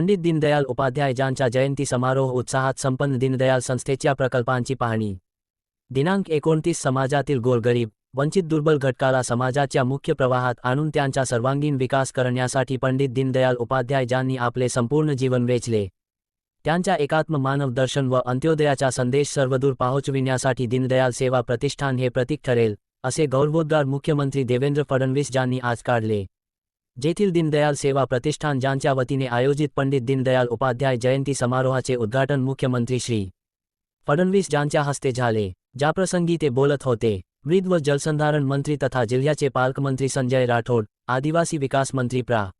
पंडित दीनदयाल उपाध्याय यांचा जयंती समारोह उत्साहात संपन्न दीनदयाल संस्थेच्या प्रकल्पांची पाहणी. दिनांक एकोणतीस समाजातील गोरगरीब वंचित दुर्बल घटकाला समाजाच्या मुख्य प्रवाहात आणून त्यांचा सर्वांगीण विकास करण्यासाठी पंडित दीनदयाल उपाध्याय यांनी आपले संपूर्ण जीवन वेचले. त्यांच्या एकात्म मानव दर्शन व अंत्योदयाचा संदेश सर्वदूर पोहोचविण्यासाठी दीनदयाल सेवा प्रतिष्ठान हे प्रतीक ठरेल असे गौरवोद्गार मुख्यमंत्री देवेंद्र फडणवीस यांनी आज काढले. जेथील दीनदयाल सेवा प्रतिष्ठान ज्यांच्या वतीने आयोजित पंडित दीनदयाल उपाध्याय जयंती समारोहाचे उद्घाटन मुख्यमंत्री श्री. फडणवीस ज्यांच्या हस्ते झाले ज्याप्रसंगी ते बोलत होते. मृद व जलसंधारण मंत्री तथा जिल्ह्याचे पालकमंत्री संजय राठोड आदिवासी विकास मंत्री प्रा.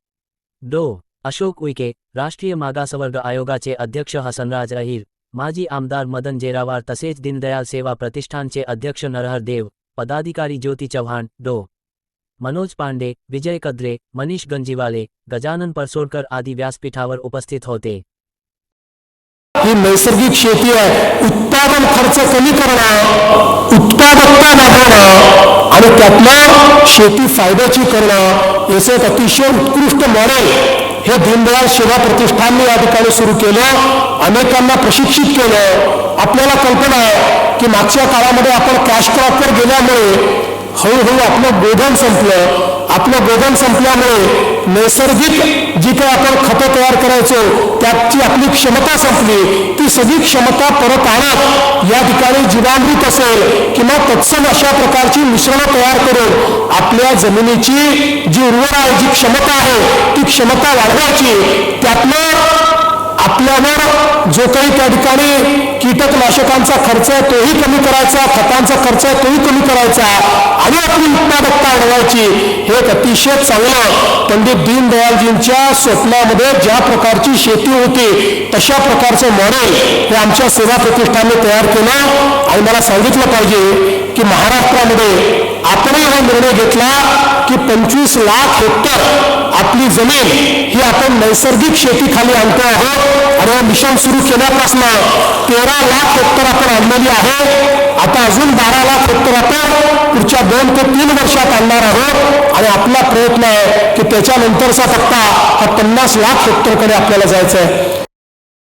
डो. अशोक उईके राष्ट्रीय मागासवर्ग आयोगाचे अध्यक्ष हसनराज अहिर माजी आमदार मदन जेरावार तसेच दीनदयाल सेवा प्रतिष्ठानचे अध्यक्ष नरहर देव पदाधिकारी ज्योती चव्हाण डो. मनोज पांडे विजय कद्रे मनीष गंजीवाले गजानन परसोडकर आदी व्यासपीठावर उपस्थित होते. ही नैसर्गिक शेती आहे. उत्पादन खर्च कमी करणं उत्पादकता वाढवणं आणि त्यातलं शेती फायद्याची करणं याचं एक अतिशय उत्कृष्ट मॉडेल हे दीनदयाळ सेवा प्रतिष्ठानने या ठिकाणी सुरू केलं. अनेकांना प्रशिक्षित केलं. आपल्याला कल्पना आहे की मागच्या काळामध्ये आपण कॅश क्रॉपवर गेल्यामुळे हळूहळू आपलं गोधन संपलं. आपलं गोधन संपल्यामुळे नैसर्गिक जी काही आपण खतं तयार करायचो त्याची आपली क्षमता संपली. ती सगळी क्षमता परत आणत या ठिकाणी जीवामृत असेल किंवा तत्सम अशा प्रकारची मिश्रणं तयार करून आपल्या जमिनीची जी उर्वर आहे जी क्षमता आहे ती क्षमता वाढवायची. त्यातनं आपल्यावर जो काही त्या ठिकाणी कीटकनाशकांचा खर्च आहे तोही कमी करायचा खतांचा खर्च आहे तोही कमी करायचा. आणि आपली उत्पादकता वाढवायची हे एक अतिशय चांगलं पंडित दीनदयालजींच्या स्वप्नामध्ये ज्या प्रकारची शेती होती तशा प्रकारचं मॉडेल हे आमच्या सेवा प्रतिष्ठानने तयार केलं. आणि मला सांगितलं पाहिजे की महाराष्ट्रामध्ये आपणही हा निर्णय घेतला की पंचवीस लाख हेक्टर जमीन ही आपण नैसर्गिक शेतीखाली आणतो आहोत. आणि मिशन सुरू केल्यापासून तेरा लाख हेक्टर आपण आणलेली आहे. आता अजून बारा लाख हेक्टर आपण पुढच्या दोन ते तीन वर्षात आणणार आहोत. आणि आपला प्रयत्न आहे की त्याच्यानंतरचा टप्पा हा पन्नास लाख हेक्टरकडे आपल्याला जायचं आहे